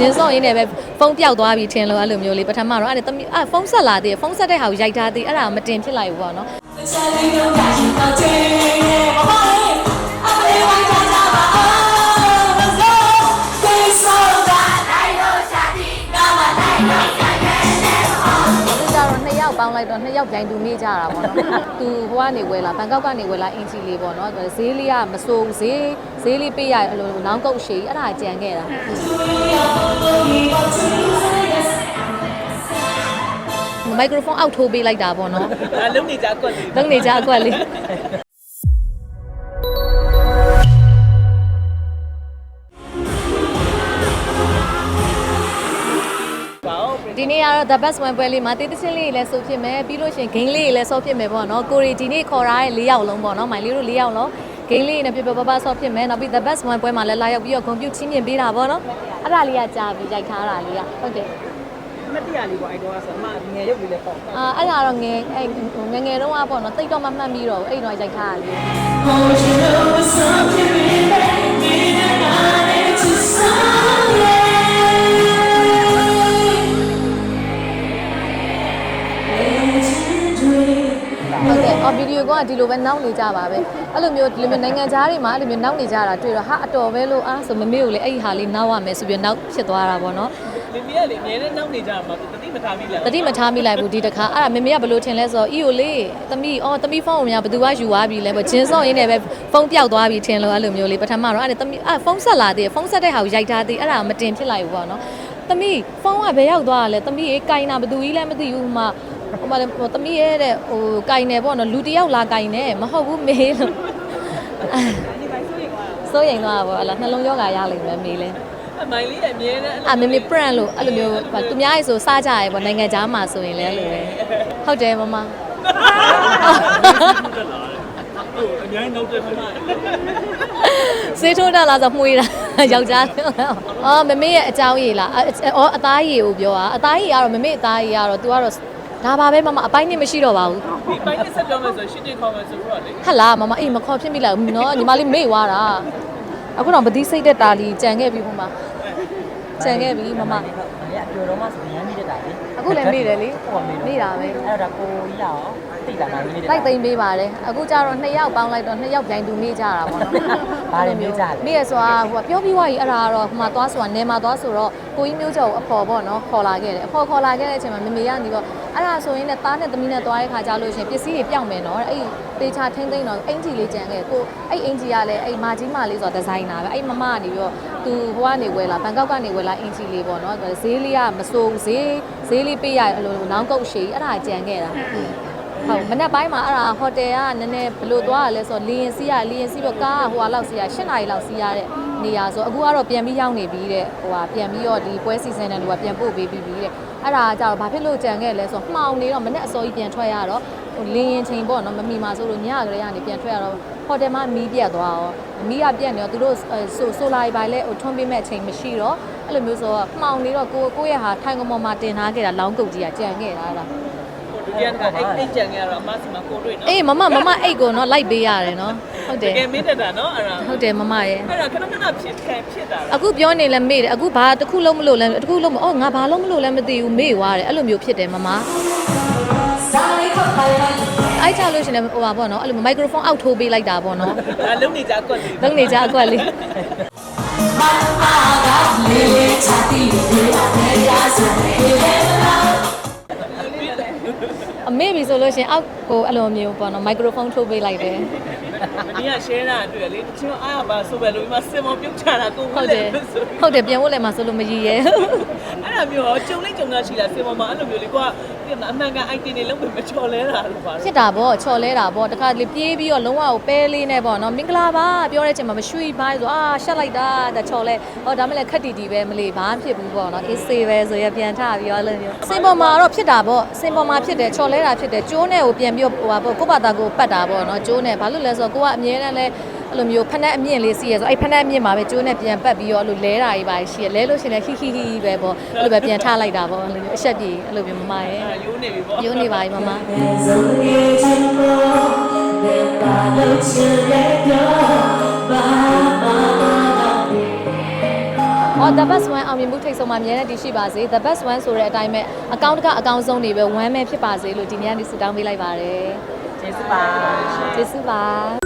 ဂျင်းစော့ရင်းနဲ့ပဲဖုန်းပြောက်သွားပြီထင်လို့အဲ့လိုမျိုးလေးပထမတော့အဲ့ဒါသမီးအဲ့ဖုန်းဆက်လာသေးတယ်ဖုန်းဆက်တဲ့ဟာကိုရိုက်ထားသေးအဲ့ဒါမတင်ဖြစ်လိုက်ဘူးပေါ့နော် င်းလိုက်တော့နှစ်ယောက်ပြိုင်တူနေကြတာပေါ့နော်သူဟိုကနေဝယ်လာဘန်ကောက်ကနေဝယ်လာအင်ဂျီလေးပေါ့နော်ဈေးလေးကမစိုးဘူးဈေးဈေးလေးပေးရအဲ့လိုနောင်ကုတ်ရှည်အဲ့ဒါကြံခဲ့တာမိုက်ခရိုဖုန်းအောက်ထိုးပေးလိုက်တာပေါ့နော်ဒါလုံးနေကြကွက်လေးလုံနေကြအကွက်လေး ဒီနေ့ကတော့ the best one ပွဲလေးမှာတေးသချင်းလေးတွေလည်းဆိုဖြစ်မယ်ပြီးလို့ရှရင် game လေးတွေလည်းဆော့ဖြစ်မယ်ပေါ့နော်ကိုရီဒီနေ့ခေါ်ထားတဲ့၄ယောက်လုံးပေါ့နော်မိုင်လေးတို့၄ယောက်လုံး game လေးတွေနဲ့ပြပြပပဆော့ဖြစ်မယ်နောက်ပြီး the best one ပွဲမှာလည်းလာရောက်ပြီးတော့ computer ချင်းမြင်ပေးတာပေါ့နော်အဲ့ဒါလေးကကြာပြီးရိုက်ထားတာလေးကဟုတ်တယ်မတရားလေးပေါ့အဲ့တော့ဆိုအမငယ်ရုပ်လေးလည်းပေါ့အာအဲ့ဒါတော့ငယ်အဲ့ငယ်ငယ်တုန်းကပေါ့နော်တိတ်တော့မမှတ်မိတော့ဘူးအဲ့တော့ရိုက်ထားတာလေး ဒီယိုကဒီလိုပဲနောက်နေကြပါပဲအဲ့လိုမျိုးဒီလိုမျိုးနိုင်ငံသားတွေမှာအဲ့လိုမျိုးနောက်နေကြတာတွေ့တော့ဟာအတော်ပဲလို့အားဆိုမမေကိုလေအဲ့ဒီဟာလေးနောက်ရမယ်ဆိုပြီးနောက်ဖြစ်သွားတာပေါ့နော်မမေကလေအများနဲ့နောက်နေကြမှာတတိမထားမိလားတတိမထားမိလိုက်ဘူးဒီတခါအဲ့ဒါမမေကဘလို့ထင်လဲဆိုတော့အီကိုလေးသမီးအော်သမီးဖုန်းကိုများဘယ်သူကယူသွားပြီလဲပေါ့ဂျင်းစော့ရင်းနဲ့ပဲဖုန်းပြောက်သွားပြီထင်လို့အဲ့လိုမျိုးလေးပထမတော့အဲ့ဒါသမီးအဲ့ဖုန်းဆက်လာသေးတယ်ဖုန်းဆက်တဲ့ဟာကိုရိုက်ထားသေးအဲ့ဒါမတင်ဖြစ်လိုက်ဘူးပေါ့နော်သမီးဖုန်းကဘယ်ရောက်သွားတာလဲသမီးရေးကင်တာဘယ်သူကြီးလဲမသိဘူးဟိုမှာ ဟိုမှာဟိုသမီးရဲ့တဲ့ဟိုကင်နေပေါ့နော်လူတစ်ယောက်လာကင်နေမဟုတ်ဘူးမေးလို့ဒီပိုင်းဆိုရင်ကစိုးရင်သွားတာပေါ့အဲ့လားနှလုံးရောဂါရလိမ့်မယ်မေးလဲအမိုင်လေးအမြဲတမ်းအာမေမေ brand လို့အဲ့လိုမျိုးဟိုသူများရေးဆိုစားကြရဲပေါ့နိုင်ငံခြားမှာဆိုရင်လည်းအဲ့လိုပဲဟုတ်တယ်မမအများကြီးနောက်တယ်မှာစေးထိုးတက်လာဆိုမှုရတာယောက်ျားအော်မမေရဲ့အကြောင်းရည်လားအော်အသားရည်ကိုပြောတာအသားရည်ကတော့မမေအသားရည်ကတော့ तू ကတော့ ဒါပါပဲမမအပိုင်းနဲ့မရှိတော့ပါဘူးဒီပိုင်းနဲ့ဆက်ပြောမယ်ဆိုရှင်းတင်ခေါ်မယ်ဆိုတော့လေဟတ်လားမမအေးမခေါ်ဖြစ်မိလိုက်ဘူးနော်ညီမလေးမေ့သွားတာအခုတော့မသိစိတ်တဲ့တာလီကြံခဲ့ပြီဟိုမှာကြံခဲ့ပြီမမဟုတ်တယ်အပြောတော့မှဆိုရမ်းမိတတ်တာလေ အခုလည်းမေ့တယ်လေဟုတ်ပါမေးမေ့တာပဲအဲ့တော့ဒါကိုကြီးရအောင်တိတ်တာနိုင်လေးတတ်လိုက်သိမ့်ပေးပါတယ်အခုကျတော့နှစ်ယောက်ပေါင်းလိုက်တော့နှစ်ယောက်ပြိုင်တူမေ့ကြတာပေါ့နော်ဘာတွေမျိုးကြလဲမေ့ရဆိုတာဟိုကပြောပြီးွားကြီးအဲ့ဒါကတော့ဟိုမှာသွားဆိုတာနေမှာသွားဆိုတော့ကိုကြီးမျိုးကျော်ကိုအဖော်ပေါ့နော်ခေါ်လာခဲ့တယ်အဖော်ခေါ်လာခဲ့တဲ့အချိန်မှာမေမေကနေတော့အဲ့ဒါဆိုရင်လည်းသားနဲ့သမီးနဲ့သွားတဲ့ခါကြလို့ရှရင်ပစ္စည်းတွေပြောင်းမယ်နော်အဲ့ ပေချာထင်းသိမ့်တော့အင်ဂျီလေးကြံခဲ့ကိုအဲ့အင်ဂျီကလည်းအဲ့မာကြီးမာလေးဆိုတာဒီဇိုင်နာပဲအဲ့မမကနေပြီးတော့သူဟိုကနေဝယ်လာဘန်ကောက်ကနေဝယ်လာအင်ဂျီလေးပေါ့နော်ဈေးလေးကမစိုးဘူးဈေးဈေးလေးပေးရအဲ့လိုနောင်ကုတ်ရှည်အဲ့ဒါကြံခဲ့တာဟုတ်မနက်ပိုင်းမှာအဲ့ဒါဟိုတယ်ကနည်းနည်းဘယ်လိုသွားရလဲဆိုတော့လီရင်စီးရလီရင်စီးတော့ကားကဟိုဟာလောက်စီးရ၈နာရီလောက်စီးရတဲ့နေရာဆိုအခုကတော့ပြန်ပြီးရောက်နေပြီတဲ့ဟိုဟာပြန်ပြီးတော့ဒီပွဲစီစဉ်တဲ့လူကပြန်ပို့ပေးပြီးပြီတဲ့အဲ့ဒါကကြတော့ဘာဖြစ်လို့ကြံခဲ့လဲဆိုတော့မှောင်နေတော့မနက်အစောကြီးပြန်ထွက်ရတော့ဟို လင်းရင်ချိန်ပေါ့နော်မမီမှာဆိုလို့ညကလေးကနေပြန်ထွက်ရတော့ဟိုတယ်မှာမီးပြတ်သွားရောမီးကပြတ်နေတော့သူတို့ဆိုဆိုလာပိုင်းလဲဟိုထွန်းပေးမဲ့အချိန်မရှိတော့အဲ့လိုမျိုးဆိုတော့မှောင်နေတော့ကိုကိုယ့်ရဲ့ဟာထိုင်ကမော်မှာတင်ထားခဲ့တာလောင်းကုတ်ကြီးကကြံခဲ့တာအဲ့ဒါဒုတိယကအဲ့အိတ်ကြံရတော့အမစီမှာကိုတွေ့နော်အေးမမမမအိတ်ကိုနော်လိုက်ပေးရတယ်နော်ဟုတ်တတယ်ကယ်မင်းတက်တာနော်အဲ့ဒါဟုတ်တယ်မမရဲ့အဲ့ဒါခဏခဏဖြစ်ခံဖြစ်တာအခုပြောနေလဲမေ့တယ်အခုဘာတစ်ခုလုံးမလို့လဲတစ်ခုလုံးမအော်ငါဘာလုံးမလို့လဲမသိဘူးမေ့သွားတယ်အဲ့လိုမျိုးဖြစ်တယ်မမ အဲ့ချလို့ရှရင်လည်းဟိုပါပေါ့နော်အဲ့လိုမိုက်ခရိုဖုန်းအောက်ထိုးပေးလိုက်တာပေါ့နော်ဒါလုံးနေကြကွက်လေးလုံနေကြအကွက်လေးအမေပြီဆိုလို့ရှရင်အောက်ကိုအဲ့လိုမျိုးပေါ့နော်မိုက်ခရိုဖုန်းထိုးပေးလိုက်တယ်မင်းက share တာတွေ့လေတချို့အားပါဆိုပဲလို့ဒီမှာစင်မပြုတ်ချတာကိုဟုတ်တယ်ဟုတ်တယ်ပြန်ဖို့လည်းမဆိုလို့မရည်ရဲ့အဲ့ဒါမျိုးကြုံလိုက်ကြုံလာရှိလားစင်မမှာအဲ့လိုမျိုးလေကွာ ဒီမှာအမှန်ကန် item တွေလုံးဝမချော်လဲတာလို့ပါဖြစ်တာပေါ့ချော်လဲတာပေါ့တခါလေပြေးပြီးတော့လုံးဝကိုပဲလေးနဲ့ပေါ့နော်မင်္ဂလာပါပြောတဲ့အချိန်မှာမရွှေပိုင်းဆိုအာရှက်လိုက်တာဒါချော်လဲဟောဒါမှလည်းခက်တီတီပဲမလေးဘာမှဖြစ်ဘူးပေါ့နော်အေးစေးပဲဆိုရပြန်ထပြီးတော့အဲ့လိုမျိုးစင်ပေါ်မှာတော့ဖြစ်တာပေါ့စင်ပေါ်မှာဖြစ်တယ်ချော်လဲတာဖြစ်တယ်ကျိုးနဲ့ကိုပြန်ပြီးတော့ဟိုပါပေါ့ကိုယ့်ဘာသာကိုပတ်တာပေါ့နော်ကျိုးနဲ့ဘာလို့လဲဆိုတော့ကိုကအမြဲတမ်းလဲ အဲ့လိုမျိုးဖက်နဲ့အမြင့်လေးစီးရဆိုအဲ့ဖက်နဲ့အမြင့်မှာပဲကျိုးနဲ့ပြန်ပတ်ပြီးတော့အဲ့လိုလဲတာကြီးပါရှိရလဲလို့ရှိရင်လည်းဟိဟိဟိပဲပေါ့အဲ့လိုပဲပြန်ထလိုက်တာပေါ့အဲ့လိုမျိုးအဆက်ပြေအဲ့လိုမျိုးမမရဲ့ရိုးနေပြီပေါ့ယုံနေပါပြီမမဟဟော the best one အောင်မြင်မှုထိတ်ဆုံးမှာအမြဲတမ်းတည်ရှိပါစေ the best one ဆိုတဲ့အတိုင်းပဲအကောင့်တကအကောင့်ဆုံးတွေပဲ one ပဲဖြစ်ပါစေလို့ဒီနေ့ကနေဆုတောင်းပေးလိုက်ပါတယ်ကျေးဇူးပါကျေးဇူးပါ